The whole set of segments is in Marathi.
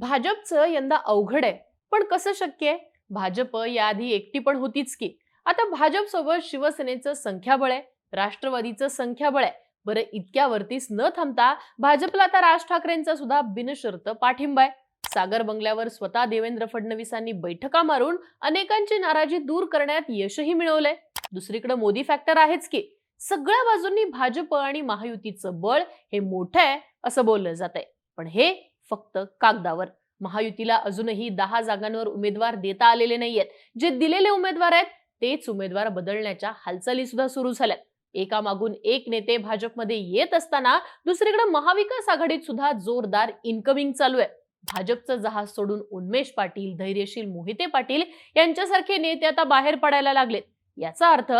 भाजपचं यंदा अवघड आहे. पण कसं शक्य आहे? भाजप याआधी एकटी पण होतीच की. आता भाजप सोबत शिवसेनेचं संख्याबळ आहे. राष्ट्रवादीचं संख्याबळ आहे. बरं इतक्यावरतीच न थांबता भाजपला आता राज ठाकरेंचा सुद्धा बिनशर्त पाठिंबा आहे. सागर बंगल्यावर स्वतः देवेंद्र फडणवीसांनी बैठका मारून अनेकांची नाराजी दूर करण्यात यशही मिळवलंय. दुसरीकडे मोदी फॅक्टर आहेच की. सगळ्या बाजूंनी भाजप आणि महायुतीचं बळ हे मोठं आहे असं बोललं जात आहे पण हे फक्त कागदावर. महायुतीला अजूनही दहा जागांवर उमेदवार देता आलेले नाहीयेत. जे दिलेले उमेदवार आहेत तेच उमेदवार बदलण्याच्या हालचाली सुद्धा सुरू झाल्यात. एकामागून एक नेते भाजपमध्ये येत असताना दुसरीकडे महाविकास आघाडीत सुद्धा जोरदार इन्कमिंग चालू आहे. भाजपचं जहाज सोडून उन्मेष पाटील धैर्यशील मोहिते पाटील यांच्यासारखे नेते आता बाहेर पडायला लागलेत. याचा अर्थ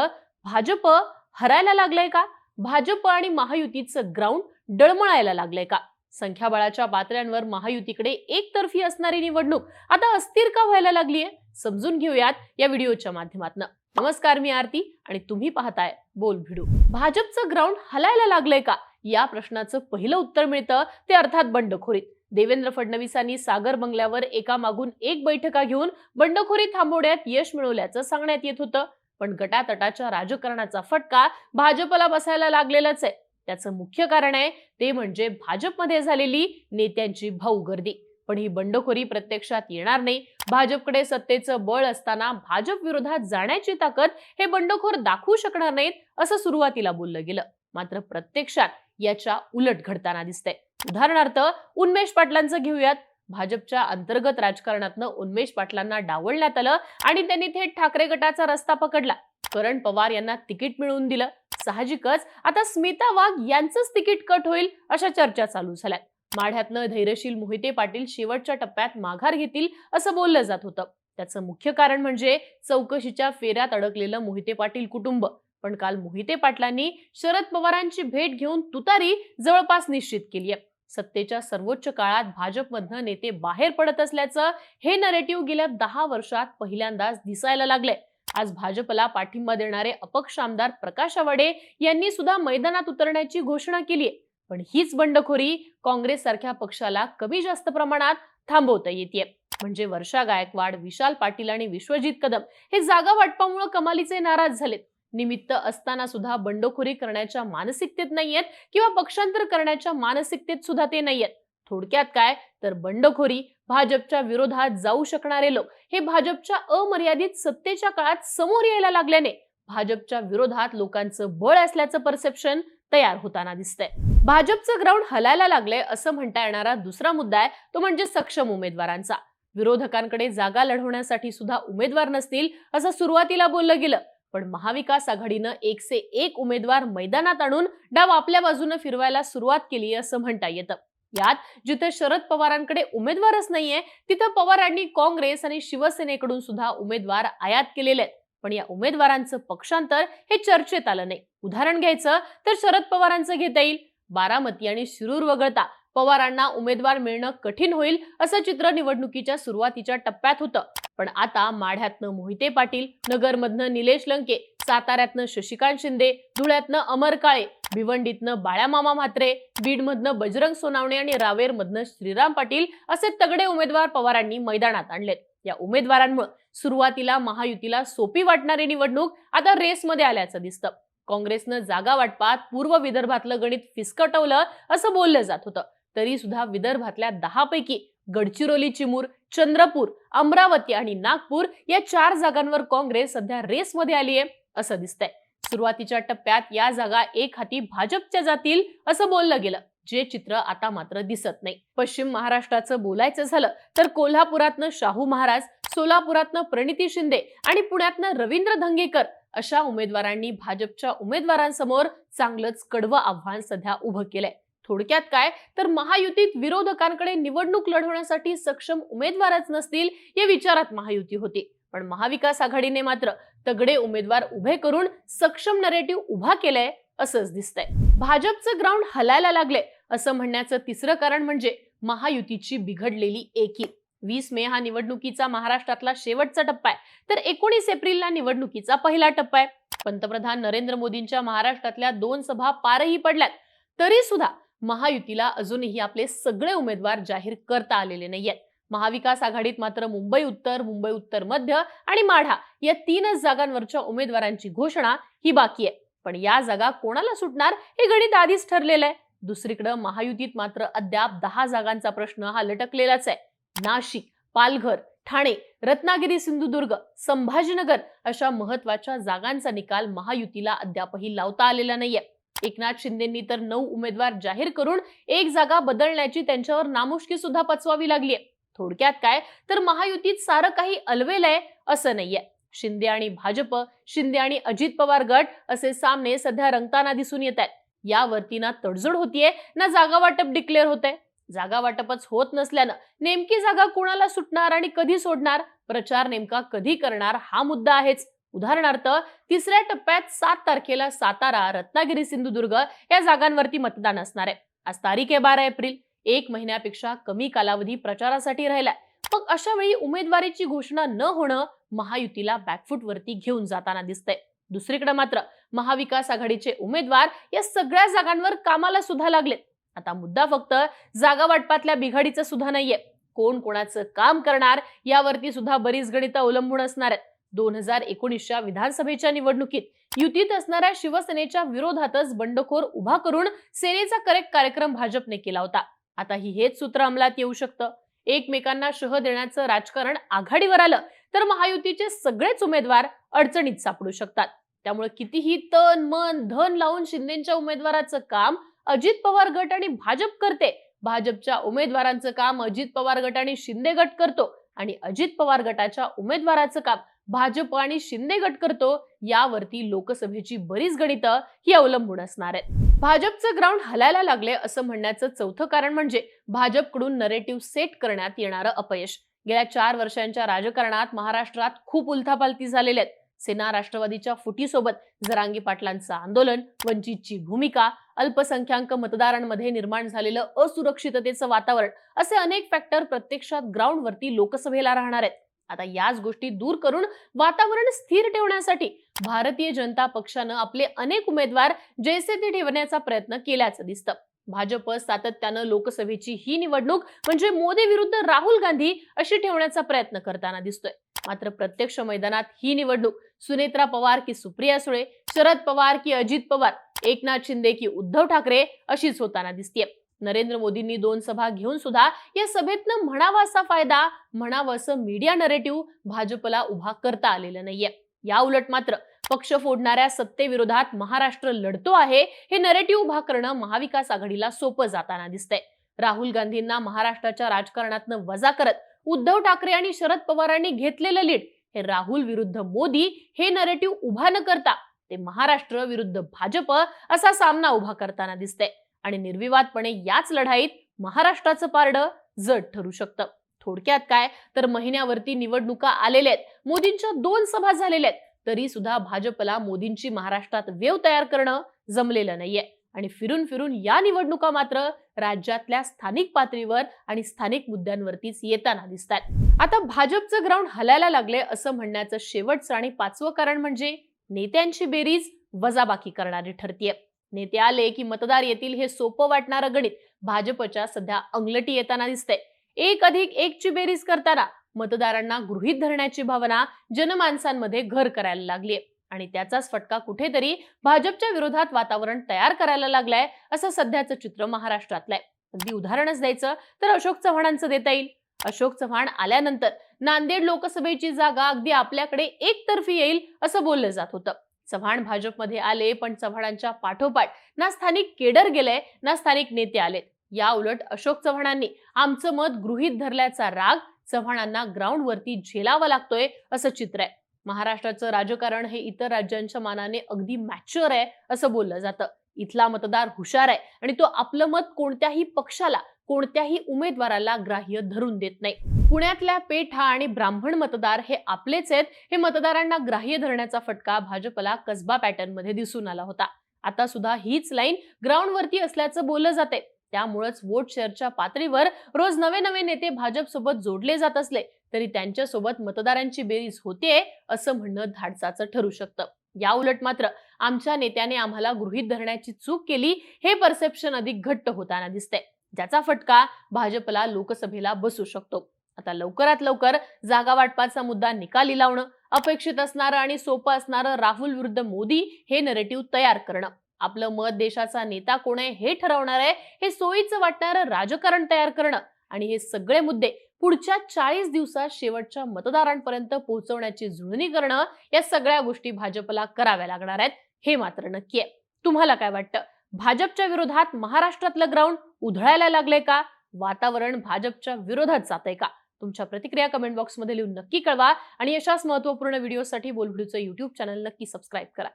भाजप हरायला लागलाय का? भाजप आणि महायुतीचं ग्राउंड डळमळायला लागलंय का? संख्याबळाच्या पातळ्यांवर महायुतीकडे एकतर्फी असणारी निवडणूक आता अस्थिर का व्हायला लागलीय? समजून घेऊयात या व्हिडिओच्या माध्यमातून. नमस्कार मी आरती आणि तुम्ही पाहताय बोल भिडू. भाजपचं ग्राउंड हलायला लागलंय का? या प्रश्नाचं पहिलं उत्तर मिळतं ते अर्थात बंडखोरीत. देवेंद्र फडणवीसांनी सागर बंगल्यावर एका मागून एक बैठका घेऊन बंडखोरी थांबवण्यात यश मिळवल्याचं सांगण्यात येत होतं. पण गटातटाच्या राजकारणाचा फटका भाजपला बसायला लागलेलाच आहे. त्याचं मुख्य कारण आहे ते म्हणजे भाजपमध्ये झालेली नेत्यांची भाऊ गर्दी पण ही बंडखोरी प्रत्यक्षात येणार नाही. भाजपकडे सत्तेचं बळ असताना भाजप विरोधात जाण्याची ताकद हे बंडखोर दाखवू शकणार नाहीत असं सुरुवातीला बोललं गेलं. मात्र प्रत्यक्षात याच्या उलट घडताना दिसतंय. उदाहरणार्थ उन्मेष पाटलांचं घेऊयात. भाजपच्या अंतर्गत राजकारणातनं उन्मेष पाटलांना डावलण्यात आलं आणि त्यांनी थेट ठाकरे गटाचा रस्ता पकडला. करण पवार यांना तिकीट मिळवून दिलं. साहजिकच आता स्मिता वाघ यांचंच तिकीट कट होईल अशा चर्चा चालू झाल्यात. माढ्यातनं धैर्यशील मोहिते पाटील शेवटच्या टप्प्यात माघार घेतील असं बोललं जात होतं. त्याचं मुख्य कारण म्हणजे चौकशीच्या फेऱ्यात अडकलेलं मोहिते पाटील कुटुंब. पण काल मोहिते पाटलांनी शरद पवारांची भेट घेऊन तुतारी जवळपास निश्चित केली आहे. सत्तेच्या सर्वोच्च काळात भाजपमधनं नेते बाहेर पडत असल्याचं हे नरेटिव्ह गेल्या दहा वर्षात पहिल्यांदाच दिसायला लागलंय. आज भाजपला पाठिंबा देणारे अपक्ष आमदार प्रकाश आवाडे यांनी सुद्धा मैदानात उतरण्याची घोषणा केली आहे पण हीच बंडखोरी काँग्रेस सारख्या पक्षाला कमी जास्त प्रमाणात थांबवता येते म्हणजे वर्षा गायकवाड विशाल पाटील आणि विश्वजित कदम हे जागा वाटपामुळे कमालीचे नाराज झालेत. निमित्त असताना सुद्धा बंडखोरी करण्याच्या मानसिकतेत नाहीयेत किंवा पक्षांतर करण्याच्या मानसिकतेत सुद्धा ते नाहीयेत. थोडक्यात काय? तर बंडखोरी भाजपच्या विरोधात जाऊ शकणारे लोक हे भाजपच्या अमर्यादित सत्तेच्या काळात समोर यायला लागल्याने भाजपच्या विरोधात लोकांचं बळ असल्याचं परसेप्शन तयार होताना दिसतंय. भाजपचं ग्राउंड हलायला लागलंय असं म्हणता येणारा दुसरा मुद्दा आहे तो म्हणजे सक्षम उमेदवारांचा. विरोधकांकडे जागा लढवण्यासाठी सुद्धा उमेदवार नसतील असं सुरुवातीला बोललं गेलं पण महाविकास आघाडीनं एकसे एक उमेदवार मैदानात आणून डाव आपल्या बाजूनं फिरवायला सुरुवात केली असं म्हणता येतं. यात जिथे शरद पवारांकडे उमेदवारच नाहीये तिथं पवारांनी काँग्रेस आणि शिवसेनेकडून सुद्धा उमेदवार आयात केलेले आहेत. पण या उमेदवारांचं पक्षांतर हे चर्चेत आलं नाही. उदाहरण घ्यायचं तर शरद पवारांचं घेता येईल. बारामती आणि शिरूर वगळता पवारांना उमेदवार मिळणं कठीण होईल असं चित्र निवडणुकीच्या सुरुवातीच्या टप्प्यात होतं. पण आता माढ्यातनं मोहिते पाटील नगरमधनं निलेश लंके साताऱ्यातनं शशिकांत शिंदे धुळ्यातनं अमर काळे भिवंडीतनं बाळामामा म्हात्रे बीडमधनं बजरंग सोनावणे आणि रावेरमधनं श्रीराम पाटील असे तगडे उमेदवार पवारांनी मैदानात आणलेत. या उमेदवारांमुळे सुरुवातीला महायुतीला सोपी वाटणारी निवडणूक आता रेसमध्ये आल्याचं दिसतं. काँग्रेसनं जागा वाटपात पूर्व विदर्भातलं गणित फिसकटवलं असं बोललं जात होतं. तरी सुद्धा विदर्भातल्या दहापैकी गडचिरोली चिमूर चंद्रपूर अमरावती आणि नागपूर या चार जागांवर काँग्रेस सध्या रेसमध्ये आली आहे असं दिसतंय. सुरुवातीच्या टप्प्यात या जागा एक हाती भाजपच्या जातील असं बोललं गेलं जे चित्र आता मात्र दिसत नाही. पश्चिम महाराष्ट्राचं बोलायचं झालं तर कोल्हापुरातनं शाहू महाराज सोलापुरातनं प्रणिती शिंदे आणि पुण्यातनं रवींद्र धंगेकर अशा उमेदवारांनी भाजपच्या उमेदवारांसमोर चांगलंच कडवं आव्हान सध्या उभं केलंय. थोडक्यात काय? तर महायुतीत विरोधकांकडे निवडणूक लढवण्यासाठी सक्षम उमेदवारच नसतील या विचारात महायुती होती. पण महाविकास आघाडीने मात्र तगडे उमेदवार उभे करून सक्षम नरेटिव्ह उभा केलाय असंच दिसतंय. भाजपचं ग्राउंड हलायला लागले असं म्हणण्याचं तिसरं कारण म्हणजे महायुतीची बिघडलेली एकी. वीस मे हा निवडणुकीचा महाराष्ट्रातला शेवटचा टप्पा आहे. तर एकोणीस एप्रिलला निवडणुकीचा पहिला टप्पा आहे. पंतप्रधान नरेंद्र मोदींच्या महाराष्ट्रातल्या दोन सभा पारही पडल्यात. तरी सुद्धा महायुतीला अजूनही आपले सगळे उमेदवार जाहीर करता आलेले नाहीयेत. महाविकास आघाडीत मात्र मुंबई उत्तर मुंबई उत्तर मध्य आणि माढा या तीनच जागांवरच्या उमेदवारांची घोषणा ही बाकी आहे. पण या जागा कोणाला सुटणार हे गणित आधीच ठरलेलं आहे दुसरीकडे महायुतीत मात्र अद्याप दहा जागांचा प्रश्न हा लटकलेलाच आहे. नाशिक पालघर ठाणे रत्नागिरी सिंधुदुर्ग संभाजीनगर अशा महत्त्वाच्या जागांचा निकाल महायुतीला अद्यापही लावता आलेला नाहीये. एकनाथ शिंदेंनी तर नऊ उमेदवार जाहीर करून एक जागा बदलण्याची त्यांच्यावर नामुष्की सुद्धा पचवावी लागलीय थोडक्यात काय? तर महायुतीत सारं काही अलवेल आहे असं नाहीये. शिंदे आणि भाजप शिंदे आणि अजित पवार गट असे सामने सध्या रंगताना दिसून येत आहेत. यावरती ना तडजोड होतीये ना जागा वाटप डिक्लेअर होते जागा वाटपच होत नसल्यानं नेमकी जागा कुणाला सुटणार आणि कधी सोडणार? प्रचार नेमका कधी करणार? हा मुद्दा आहेच. उदाहरणार्थ तिसऱ्या टप्प्यात सात तारखेला सातारा रत्नागिरी सिंधुदुर्ग या जागांवरती मतदान असणार आहे. आज तारीख आहे बारा एप्रिल. एक महिन्यापेक्षा कमी कालावधी प्रचारासाठी राहिलाय. मग अशा वेळी उमेदवारीची घोषणा न होणं महायुतीला बॅकफूट वरती घेऊन जाताना दिसतंय. दुसरीकडे मात्र महाविकास आघाडीचे उमेदवार या सगळ्या जागांवर कामाला सुद्धा लागलेत. आता मुद्दा फक्त जागा वाटपातल्या बिघाडीचं सुद्धा नाहीये. कोण कोणाचं काम करणार यावरती सुद्धा बरीच गणितं अवलंबून असणार आहेत. दोन हजार एकोणीसच्या विधानसभेच्या निवडणुकीत युतीत असणाऱ्या शिवसेनेच्या विरोधातच बंडखोर उभा करून सेनेचा करेक्ट कार्यक्रम भाजपने केला होता. आता ही हेच सूत्र अंमलात येऊ शकतं. एकमेकांना शह देण्याचं राजकारण आघाडीवर आलं तर महायुतीचे सगळेच उमेदवार अडचणीत सापडू शकतात. त्यामुळे कितीही तन मन धन लावून शिंदेच्या उमेदवाराचं काम अजित पवार गट आणि भाजप करते भाजपच्या उमेदवारांचं काम अजित पवार गट आणि शिंदे गट करतो आणि अजित पवार गटाच्या उमेदवाराचं काम भाजप आणि शिंदे गट करतो यावरती लोकसभेची बरीच गणितं ही अवलंबून असणार आहेत. भाजपचं ग्राउंड हलायला लागले असं म्हणण्याचं चौथं कारण म्हणजे भाजपकडून नरेटिव्ह सेट करण्यात येणारं अपयश. गेल्या चार वर्षांच्या राजकारणात महाराष्ट्रात खूप उलथापालथी झालेल्या आहेत. सेना राष्ट्रवादीच्या फुटीसोबत जरांगी पाटलांचं आंदोलन वंचितची भूमिका अल्पसंख्याक मतदारांमध्ये निर्माण झालेलं असुरक्षिततेचं वातावरण असे अनेक फॅक्टर प्रत्यक्षात ग्राउंडवरती लोकसभेला राहणार आहेत. आता याच गोष्टी दूर करून वातावरण स्थिर ठेवण्यासाठी भारतीय जनता पक्षानं आपले अनेक उमेदवार जैसे ते ठेवण्याचा प्रयत्न केल्याचं दिसतं. भाजप सातत्यानं लोकसभेची ही निवडणूक म्हणजे मोदी विरुद्ध राहुल गांधी अशी ठेवण्याचा प्रयत्न करताना दिसतोय. मात्र प्रत्यक्ष मैदानात ही निवडणूक सुनेत्रा पवार की सुप्रिया सुळे शरद पवार की अजित पवार एकनाथ शिंदे की उद्धव ठाकरे अशीच होताना दिसतीये. नरेंद्र मोदींनी दोन सभा घेऊन सुद्धा या सभेतनं म्हणावा असा फायदा म्हणावं असं मीडिया नरेटिव्ह भाजपला उभा करता आलेलं नाहीये. या उलट मात्र पक्ष फोडणाऱ्या सत्तेविरोधात महाराष्ट्र लढतो आहे हे नरेटिव्ह उभा करणं महाविकास आघाडीला सोपं जाताना दिसतंय. राहुल गांधींना महाराष्ट्राच्या राजकारणातनं वजा करत उद्धव ठाकरे आणि शरद पवारांनी घेतलेलं लीड हे राहुल विरुद्ध मोदी हे नरेटिव्ह उभा न करता ते महाराष्ट्र विरुद्ध भाजप असा सामना उभा करताना दिसतंय. आणि निर्विवादपणे याच लढाईत महाराष्ट्राचं पारडं जड ठरू शकतं. थोडक्यात काय? तर महिन्यावरती निवडणुका आलेल्या आहेत. मोदींच्या दोन सभा झालेल्या आहेत. तरी सुद्धा भाजपला मोदींची महाराष्ट्रात वेव तयार करणं जमलेलं नाहीये. आणि फिरून फिरून या निवडणुका मात्र राज्यातल्या स्थानिक पातळीवर आणि स्थानिक मुद्द्यांवरतीच येताना दिसतात आता भाजपचं ग्राउंड हलायला लागले असं म्हणण्याचं शेवटचं आणि पाचवं कारण म्हणजे नेत्यांची बेरीज वजाबाकी करणारी ठरतीये. नेते आले की मतदार येतील हे सोपं वाटणारं गणित. भाजपच्या सध्या अंगलटी येताना दिसतंय. एक अधिक एक ची बेरीज करताना मतदारांना गृहीत धरण्याची भावना जनमानसांमध्ये घर करायला लागलीय. आणि त्याचाच फटका कुठेतरी भाजपच्या विरोधात वातावरण तयार करायला लागलाय असं सध्याचं चित्र महाराष्ट्रातलंय. अगदी उदाहरणच द्यायचं तर अशोक चव्हाणांचं देता येईल. अशोक चव्हाण आल्यानंतर नांदेड लोकसभेची जागा अगदी आपल्याकडे एकतर्फी येईल असं बोललं जात होतं. चव्हाण भाजपमध्ये आले पण चव्हाणांच्या पाठोपाठ ना स्थानिक केडर गेले ना स्थानिक नेते आलेत. या उलट अशोक चव्हाणांनी आमचं मत गृहीत धरल्याचा राग चव्हाणांना ग्राउंडवरती झेलावा लागतोय असं चित्र आहे. महाराष्ट्राचं राजकारण हे इतर राज्यांच्या मानाने अगदी मॅच्युअर आहे असं बोललं जातं. इथला मतदार हुशार आहे आणि तो आपलं मत कोणत्याही पक्षाला कोणत्याही उमेदवाराला ग्राह्य धरून देत नाही. पुण्यातल्या पेठा आणि ब्राह्मण मतदार हे आपलेच आहेत. हे मतदारांना ग्राह्य धरण्याचा फटका भाजपला कसबा पॅटर्नमध्ये दिसून आला होता. आता सुद्धा हीच लाईन ग्राउंडवरती असल्याचं बोललं जाते त्यामुळेच वोट शेअरच्या पातळीवर रोज नवे नवे नेते भाजपसोबत जोडले जात असले तरी त्यांच्यासोबत मतदारांची बेरीज होते असं म्हणणं धाडसाचं ठरू शकतं. या उलट मात्र आमच्या नेत्याने आम्हाला गृहीत धरण्याची चूक केली हे परसेप्शन अधिक घट्ट होताना दिसतंय. ज्याचा फटका भाजपला लोकसभेला बसू शकतो. आता लवकरात लवकर जागा वाटपाचा मुद्दा निकाली लावणं अपेक्षित असणारं आणि सोपं असणारं राहुल विरुद्ध मोदी हे नरेटिव्ह तयार करणं. आपलं मत देशाचा नेता कोण आहे हे ठरवणार आहे हे सोयीचं वाटणारं राजकारण तयार करणं आणि हे सगळे मुद्दे पुढच्या चाळीस दिवसात शेवटच्या मतदारांपर्यंत पोहोचवण्याची जुळणी करणं या सगळ्या गोष्टी भाजपला कराव्या लागणार आहेत हे मात्र नक्की आहे. तुम्हाला काय वाटतं? भाजपच्या विरोधात महाराष्ट्रातलं ग्राउंड उधळायला लागले का? वातावरण भाजपच्या विरोधात जातंय का? तुमच्या प्रतिक्रिया कमेंट बॉक्समध्ये लिहून नक्की कळवा. आणि अशाच महत्त्वपूर्ण व्हिडिओसाठी बोलभिडूचं युट्यूब चॅनल नक्की सबस्क्राईब करा.